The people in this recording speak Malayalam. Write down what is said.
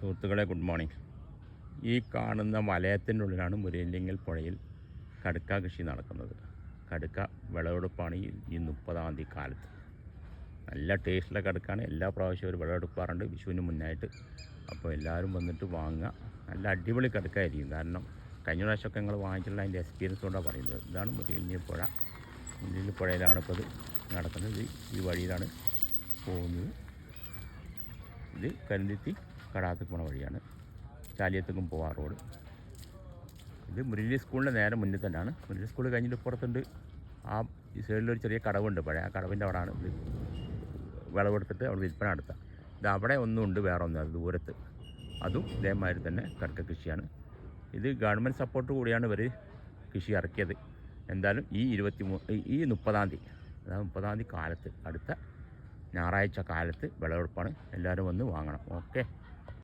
സുഹൃത്തുക്കളെ ഗുഡ് മോർണിംഗ്. ഈ കാണുന്ന വലയത്തിന്റെ ഉള്ളിലാണ് മുരേലിങ്ങൽ പുഴയിൽ കടുക്ക കൃഷി നടക്കുന്നത്. കടുക്ക വിളവെടുപ്പാണ് ഈ ഈ മുപ്പതാം തീയതി കാലത്ത്. നല്ല ടേസ്റ്റുള്ള കടുക്കാണ്. എല്ലാ പ്രാവശ്യവും ഒരു വിളവെടുപ്പാറുണ്ട്. വിഷുവിന് മുന്നായിട്ട് അപ്പോൾ എല്ലാവരും വന്നിട്ട് വാങ്ങുക. നല്ല അടിപൊളി കടുക്കായിരിക്കും. കാരണം കഴിഞ്ഞ പ്രാവശ്യമൊക്കെ ഞങ്ങൾ വാങ്ങിച്ചിട്ടുള്ള അതിന്റെ എക്സ്പീരിയൻസ് കൊണ്ടാണ് പറയുന്നത്. ഇതാണ് മുരേലിങ്ങൽ പുഴ. മുരേലിങ്ങൽ പുഴയിലാണ് ഇപ്പോൾ ഇത് നടക്കുന്നത്. ഈ വഴിയിലാണ് പോകുന്നത്. ഇത് കരുന്തിത്തി കടാത്തേക്ക് പോണ വഴിയാണ്. ചാലിയത്തേക്കും പോവാ റോഡ്. ഇത് മുരളി സ്കൂളിന്റെ നേരെ മുന്നിൽ തന്നെയാണ്. മുരളി സ്കൂൾ കഴിഞ്ഞിട്ട് പുറത്തുണ്ട് ആ ഈ സൈഡിലൊരു ചെറിയ കടവുണ്ട്. പഴയ ആ കടവിന്റെ അവിടെയാണ് ആണ് വിളവെടുത്തിട്ട് അവിടെ വിൽപ്പന നടത്തുക ഇത് അവിടെ ഒന്നുമുണ്ട് വേറെ ഒന്നും അത് ദൂരത്ത്. അതും ഇതേമാതിരി തന്നെ കടക്ക കൃഷിയാണ്. ഇത് ഗവൺമെന്റ് സപ്പോർട്ട് കൂടിയാണ് ഇവർ കൃഷി ഇറക്കിയത്. എന്തായാലും ഈ ഇരുപത്തി മൂ ഈ മുപ്പതാം തീയതി അതായത് മുപ്പതാം തീയതി കാലത്ത് അടുത്ത ഞായറാഴ്ച കാലത്ത് വിളവെടുപ്പാണ്. എല്ലാവരും വന്ന് വാങ്ങണം. ഓക്കെ.